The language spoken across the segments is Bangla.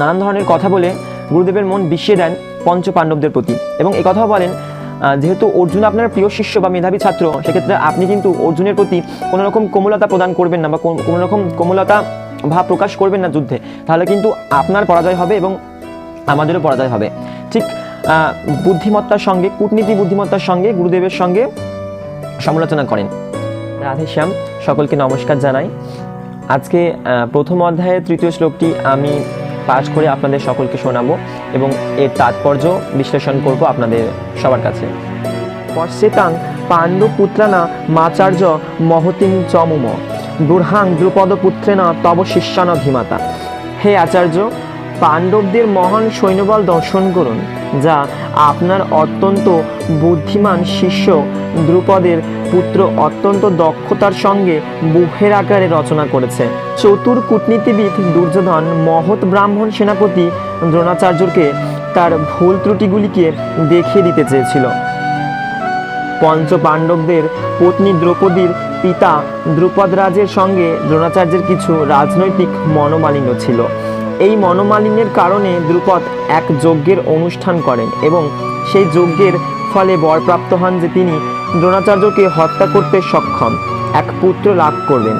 নানান ধরনের কথা বলে গুরুদেবের মন বিষিয়ে দেন পঞ্চ পাণ্ডবদের প্রতি। এবং এই কথাও বলেন যেহেতু অর্জুন আপনার প্রিয় শিষ্য বা মেধাবী ছাত্র, সেক্ষেত্রে আপনি কিন্তু অর্জুনের প্রতি কোনো রকম কোমলতা প্রদান করবেন না বা কোনো রকম কোমলতা ভাব প্রকাশ করবেন না যুদ্ধে। তাহলে কিন্তু আপনার পরাজয় হবে এবং আমাদেরও পরাজয় হবে। ঠিক বুদ্ধিমত্তার সঙ্গে, কূটনীতি বুদ্ধিমত্তার সঙ্গে, গুরুদেবের সঙ্গে সমালোচনা করেন। রাধেশ্যাম সকলকে নমস্কার জানাই। আজকে প্রথম অধ্যায়ের তৃতীয় শ্লোকটি আমি পাঠ করে আপনাদের সকলকে শোনাবো এবং এর তাৎপর্য বিশ্লেষণ করব আপনাদের সবার কাছে। পশ্চেতাং পাণ্ডুপুত্রানা মাচার্য মহতিং চমুম। দুর্হাং দ্রুপদ পুত্রেনা তব শিষ্যান ভীমাতা হে আচার্য, পাণ্ডবদের মহান সৈন্যবল দর্শন করুন, যা আপনার অত্যন্ত বুদ্ধিমান শিষ্য দ্রুপদের পুত্র অত্যন্ত দক্ষতার সঙ্গে বুহের আকারে রচনা করেছে। চতুর কূটনীতিবিদ দুর্যোধন মহৎ ব্রাহ্মণ সেনাপতি দ্রোণাচার্যকে তার ভুল ত্রুটিগুলিকে দেখিয়ে দিতে চেয়েছিল। পঞ্চ পাণ্ডবদের পত্নী দ্রৌপদীর পিতা দ্রুপদ রাজের সঙ্গে দ্রোণাচার্যের কিছু রাজনৈতিক মনোমালিন্য ছিল। এই মনোমালিন্যের কারণে দ্রুপদ এক যজ্ঞের অনুষ্ঠান করেন এবং সেই যজ্ঞের ফলে বরপ্রাপ্ত হন যে তিনি দ্রোণাচার্যকে হত্যা করতে সক্ষম, এক পুত্র লাভ করবেন।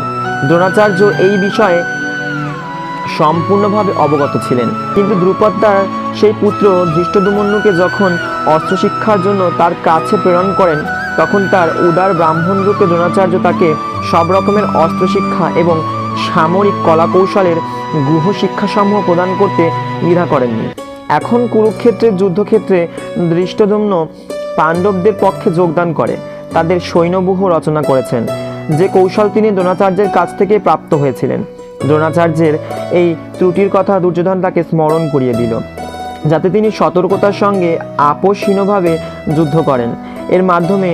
দ্রোণাচার্য এই বিষয়ে সম্পূর্ণভাবে অবগত ছিলেন। কিন্তু দ্রুপদ তার সেই পুত্র ধৃষ্টদুমন্যুকে যখন অস্ত্রশিক্ষার জন্য তার কাছে প্রেরণ করেন, তখন তার উদার ব্রাহ্মণ রূপে দ্রোণাচার্য তাকে সব রকমের অস্ত্রশিক্ষা এবং সামরিক কলাকৌশলের গুহ শিক্ষাসমূহ প্রদান করতে দ্বিধা করেননি। এখন কুরুক্ষেত্রের যুদ্ধক্ষেত্রে দৃষ্টদম্ন পাণ্ডবদের পক্ষে যোগদান করে। তাদের সৈন্যব্যূহ রচনা করেছেন, যে কৌশল তিনি দ্রোণাচার্যের কাছ থেকে প্রাপ্ত হয়েছিলেন। দ্রোণাচার্যের এই ত্রুটির কথা দুর্যোধন তাকে স্মরণ করিয়ে দিল, যাতে তিনি সতর্কতার সঙ্গে আপোষহীনভাবে যুদ্ধ করেন। এর মাধ্যমে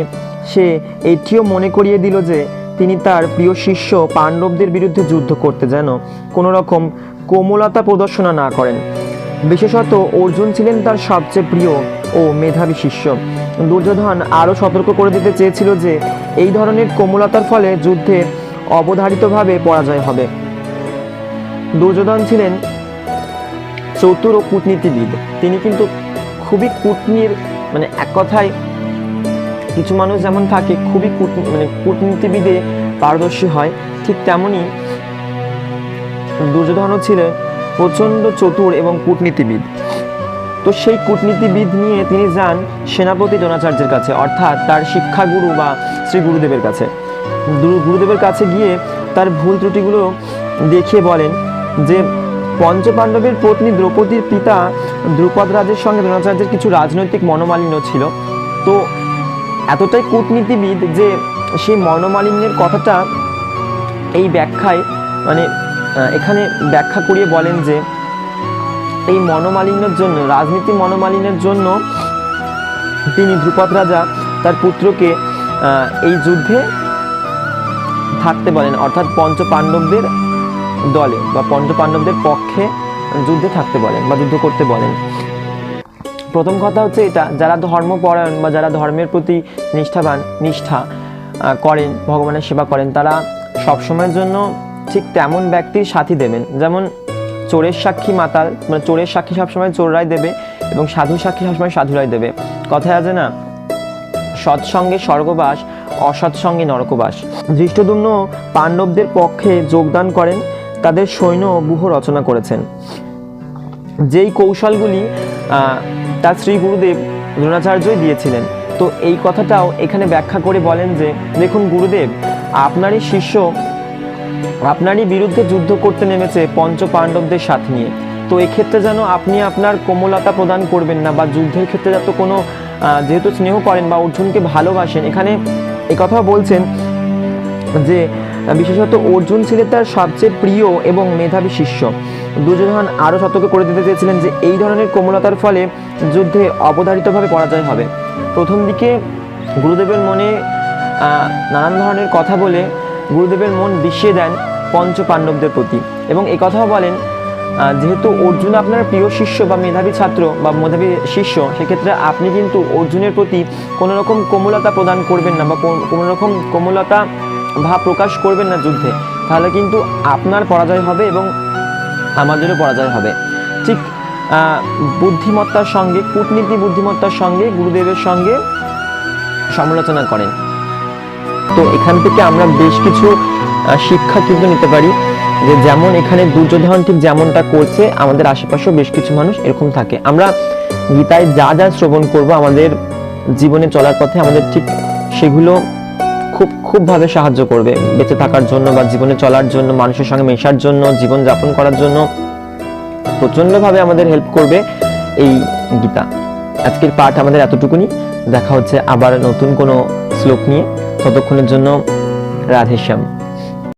সে এটিও মনে করিয়ে দিল যে তিনি তার প্রিয় শিষ্য পাণ্ডবদের বিরুদ্ধে যুদ্ধ করতে যেন কোনো রকম কোমলতা প্রদর্শনা না করেন। বিশেষত অর্জুন ছিলেন তার সবচেয়ে প্রিয় ও মেধাবী শিষ্য। দুর্যোধন আরও সতর্ক করে দিতে চেয়েছিল যে, এই ধরনের কোমলতার ফলে যুদ্ধে অবধারিতভাবে পরাজয় হবে। দুর্যোধন ছিলেন চতুর ও কূটনীতিবিদ। তিনি কিন্তু খুবই কূটনীর মানে এক কথায় কিছু মানুষ যেমন থাকে, খুবই মানে কূটনীতিবিদে পারদর্শী হয়, ঠিক তেমনই দুর্যোধনও ছিলেন প্রচণ্ড চতুর এবং কূটনীতিবিদ। তো সেই কূটনীতিবিদ নিয়ে তিনি যান সেনাপতি দ্রোণাচার্যের কাছে, অর্থাৎ তার শিক্ষাগুরু বা শ্রী গুরুদেবের কাছে। গুরুদেবের কাছে গিয়ে তার ভুল ত্রুটিগুলো দেখিয়ে বলেন যে, পঞ্চপাণ্ডবের পত্নী দ্রৌপদীর পিতা দ্রুপদ রাজের সঙ্গে দ্রোণাচার্যের কিছু রাজনৈতিক মনোমালিন্য ছিল। তো এতটাই কূটনীতিবিদ যে সেই মনোমালিন্যের কথাটা এই ব্যাখ্যায় মানে এখানে ব্যাখ্যা করিয়ে বলেন যে এই মনোমালিন্যের জন্য, রাজনীতি মনোমালিন্যের জন্য তিনি ধ্রুপদ রাজা তার পুত্রকে এই যুদ্ধে থাকতে বলেন, অর্থাৎ পঞ্চ পাণ্ডবদের দলে বা পঞ্চ পাণ্ডবদের পক্ষে যুদ্ধে থাকতে বলেন বা যুদ্ধ করতে বলেন। প্রথম কথা হচ্ছে এটা, যারা ধর্মপরায়ণ বা যারা ধর্মের প্রতি নিষ্ঠাবান, নিষ্ঠা করেন, ভগবানের সেবা করেন, তারা সবসময়ের জন্য ঠিক তেমন ব্যক্তির সাথী দেবেন। যেমন চোরের সাক্ষী মাতাল মানে চোরের সাক্ষী সবসময় চোররাই দেবে এবং সাধু সাক্ষী সবসময় সাধুরাই দেবে। কথায় আছে না, সৎসঙ্গে স্বর্গবাস, অসৎসঙ্গে নরকবাস। ধৃষ্টদুম্ন পাণ্ডবদের পক্ষে যোগদান করেন, তাদের সৈন্য ব্যূহ রচনা করেছেন। যেই কৌশলগুলি তার শ্রী গুরুদেব দ্রোণাচার্যই দিয়েছিলেন। তো এই কথাটাও এখানে ব্যাখ্যা করে বলেন যে, দেখুন গুরুদেব, আপনারই শিষ্য আপনারই বিরুদ্ধে যুদ্ধ করতে নেমেছে পঞ্চ পাণ্ডবদের সাথ নিয়ে। তো এক্ষেত্রে যেন আপনি আপনার কোমলতা প্রদান করবেন না বা যুদ্ধের ক্ষেত্রে যত কোনো যেহেতু স্নেহ করেন বা অর্জুনকে ভালোবাসেন, এখানে কথা বলছেন যে, বিশেষত অর্জুন ছিলেন তার সবচেয়ে প্রিয় এবং মেধাবী শিষ্য। দুর্যোধন আরও সতর্ক করে দিতে চেয়েছিলেন যে এই ধরনের কোমলতার ফলে যুদ্ধে অবধারিতভাবে পরাজয় হবে। প্রথম দিকে গুরুদেবের মনে নানান ধরনের কথা বলে গুরুদেবের মন বিষিয়ে দেন পঞ্চ পাণ্ডবদের প্রতি এবং এই কথাও বলেন যেহেতু অর্জুন আপনার প্রিয় শিষ্য বা মেধাবী ছাত্র বা মেধাবী শিষ্য, সেক্ষেত্রে আপনি কিন্তু অর্জুনের প্রতি কোনো রকম কোমলতা প্রদান করবেন না বা কোন- রকম কোমলতা ভাব প্রকাশ করবেন না যুদ্ধে। তাহলে কিন্তু আপনার পরাজয় হবে এবং আমাদেরও পরাজয় হবে। ঠিক বুদ্ধিমত্তার সঙ্গে কূটনীতি বুদ্ধিমত্তার সঙ্গে, গুরুদেবের সঙ্গে সমালোচনা করেন। তো এখান থেকে আমরা বেশ কিছু শিক্ষা কিন্তু নিতে পারি যে যেমন এখানে দুর্যোধন ঠিক যেমনটা করছে, আমাদের আশেপাশেও বেশ কিছু মানুষ এরকম থাকে। আমরা গীতায় যা যা শ্রবণ করব আমাদের জীবনে চলার পথে আমাদের ঠিক সেগুলো খুব, খুবভাবে সাহায্য করবে। বেঁচে থাকার জন্য বা জীবনে চলার জন্য, মানুষের সঙ্গে মেশার জন্য জীবন যাপন করার জন্য প্রচণ্ডভাবে আমাদের হেল্প করবে এই গীতা। আজকের পাঠ আমাদের এতটুকুনি। দেখা হচ্ছে আবার নতুন কোনো শ্লোক নিয়ে। ততক্ষণের জন্য রাধেশ্যাম।